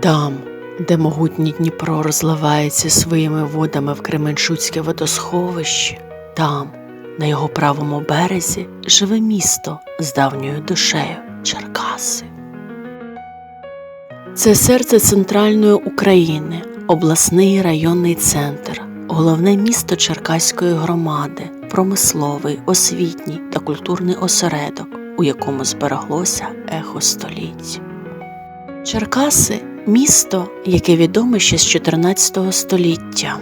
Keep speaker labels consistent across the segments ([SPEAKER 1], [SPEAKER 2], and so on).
[SPEAKER 1] Там, де могутній Дніпро розливається своїми водами в Кременчуцьке водосховище, там, на його правому березі, живе місто з давньою душею Черкаси. Це серце центральної України, обласний районний центр, головне місто Черкаської громади, промисловий, освітній та культурний осередок, у якому збереглося ехо століть. Черкаси місто, яке відоме ще з 14 століття.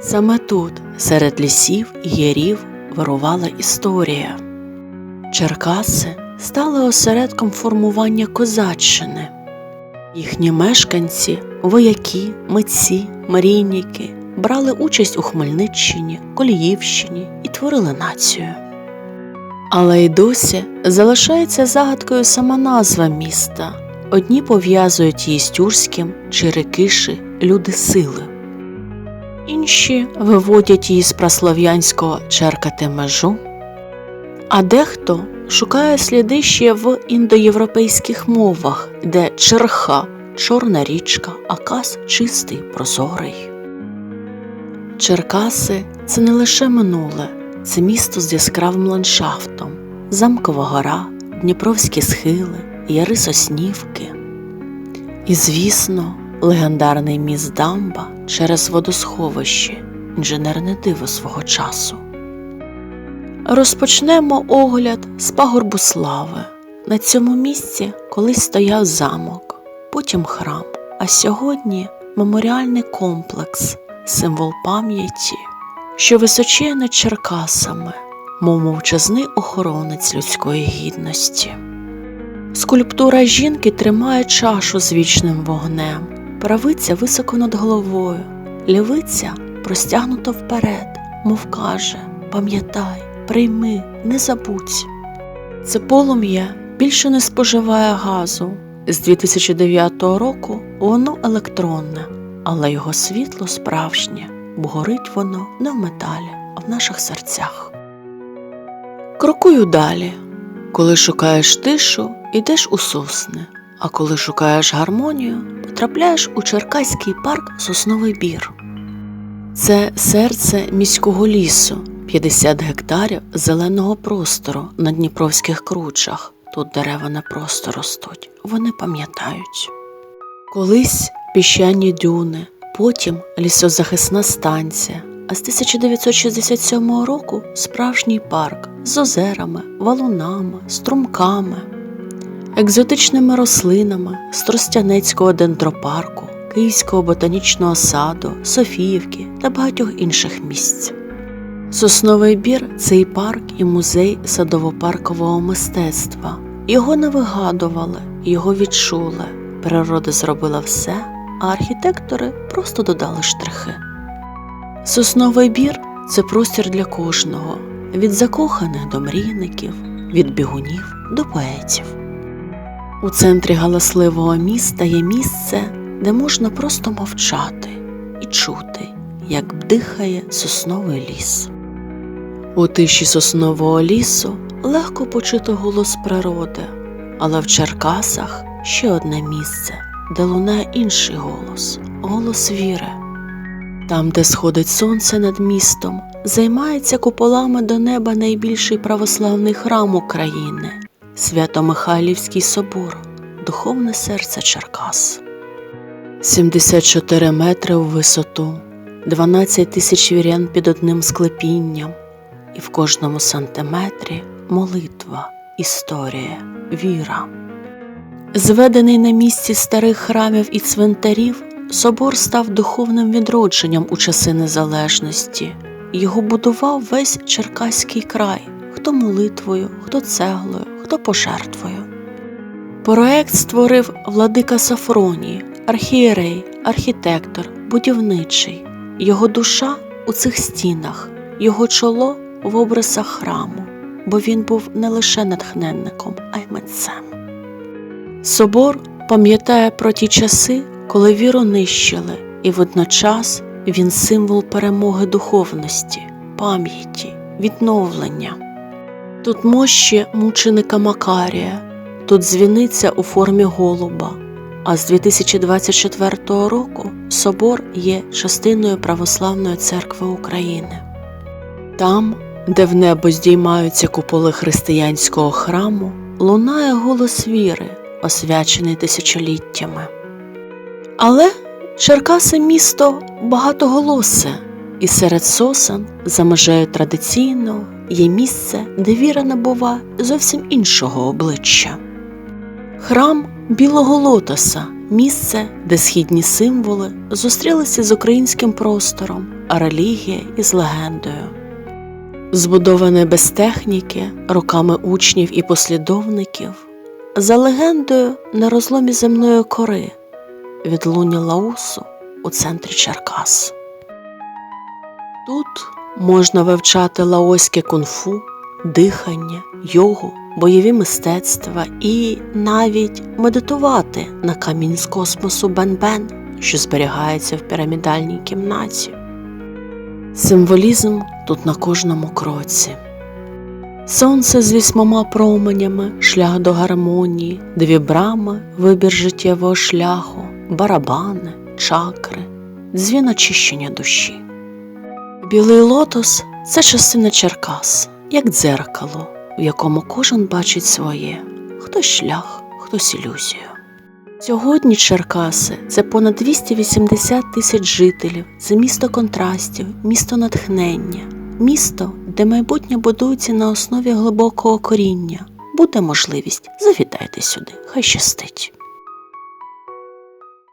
[SPEAKER 1] Саме тут, серед лісів і ярів, вирувала історія. Черкаси стали осередком формування козаччини. Їхні мешканці, вояки, митці, мрійники брали участь у Хмельниччині, Коліївщині і творили націю. Але й досі залишається загадкою сама назва міста. Одні пов'язують її з тюркським чи рекиши люди сили, інші виводять її з праслов'янського черкати межу, а дехто шукає сліди ще в індоєвропейських мовах, де черха чорна річка, а чистий, прозорий. Черкаси це не лише минуле, це місто з яскравим ландшафтом, замкова гора, Дніпровські схили, яри Соснівки. І, звісно, легендарний міст Дамба через водосховище, інженерне диво свого часу. Розпочнемо огляд з пагорбу слави. На цьому місці колись стояв замок, потім храм, а сьогодні меморіальний комплекс, символ пам'яті, що височіє над Черкасами, мов мовчазний охоронець людської гідності. Скульптура жінки тримає чашу з вічним вогнем, правиця високо над головою, лівиця простягнута вперед, мов каже: Пам'ятай, прийми, не забудь. Це полум'я більше не споживає газу. З 2009 року воно електронне, але його світло справжнє, бо горить воно не в металі, а в наших серцях. Крокую далі. Коли шукаєш тишу, йдеш у сосни, а коли шукаєш гармонію, потрапляєш у Черкаський парк Сосновий бір. Це серце міського лісу, 50 гектарів зеленого простору на Дніпровських кручах. Тут дерева не просто ростуть, вони пам'ятають. Колись піщані дюни, потім лісозахисна станція, а з 1967 року справжній парк з озерами, валунами, струмками, екзотичними рослинами з Тростянецького дендропарку, Київського ботанічного саду, Софіївки та багатьох інших місць. Сосновий бір це і парк, і музей садово-паркового мистецтва. Його не вигадували, його відчули. Природа зробила все, а архітектори просто додали штрихи. Сосновий бір це простір для кожного, від закоханих до мрійників, від бігунів до поетів. У центрі галасливого міста є місце, де можна просто мовчати і чути, як дихає сосновий ліс. У тиші соснового лісу легко почути голос природи, але в Черкасах ще одне місце, де лунає інший голос голос віри. Там, де сходить сонце над містом, займається куполами до неба найбільший православний храм України Свято-Михайлівський собор, духовне серце Черкас. 74 метри у висоту, 12 тисяч вірян під одним склепінням, і в кожному сантиметрі молитва, історія, віра. Зведений на місці старих храмів і цвинтарів, собор став духовним відродженням у часи незалежності. Його будував весь Черкаський край, хто молитвою, хто цеглою, хто пожертвою. Проект створив владика Сафроній, архієрей, архітектор, будівничий. Його душа у цих стінах, його чоло в образах храму, бо він був не лише натхненником, а й митцем. Собор пам'ятає про ті часи, коли віру нищили, і водночас він символ перемоги духовності, пам'яті, відновлення. Тут мощі мученика Макарія, тут дзвіниця у формі голуба, А з 2024 року собор є частиною Православної церкви України. Там, де в небо здіймаються куполи християнського храму, лунає голос віри, освячений тисячоліттями. Але Черкаси місто багатоголосе, і серед сосен за межею традиційного є місце, де віра набува зовсім іншого обличчя. Храм Білого Лотоса місце, де східні символи зустрілися з українським простором, а релігія із легендою. Збудоване без техніки, руками учнів і послідовників, за легендою на розломі земної кори від луні Лаусу у центрі Черкас. Тут можна вивчати лаоське кунг-фу, дихання, йогу, бойові мистецтва і навіть медитувати на камінь з космосу Бен-Бен, що зберігається в пірамідальній кімнаті. Символізм тут на кожному кроці. Сонце з вісьмома променями, шлях до гармонії, дві брами, вибір життєвого шляху, барабани, чакри, дзвін очищення душі. Білий лотос це частина Черкас, як дзеркало, в якому кожен бачить своє, хтось шлях, хтось ілюзію. Сьогодні Черкаси це понад 280 тисяч жителів, це місто контрастів, місто натхнення, місто, де майбутнє будується на основі глибокого коріння. Буде можливість, завітайте сюди, хай щастить.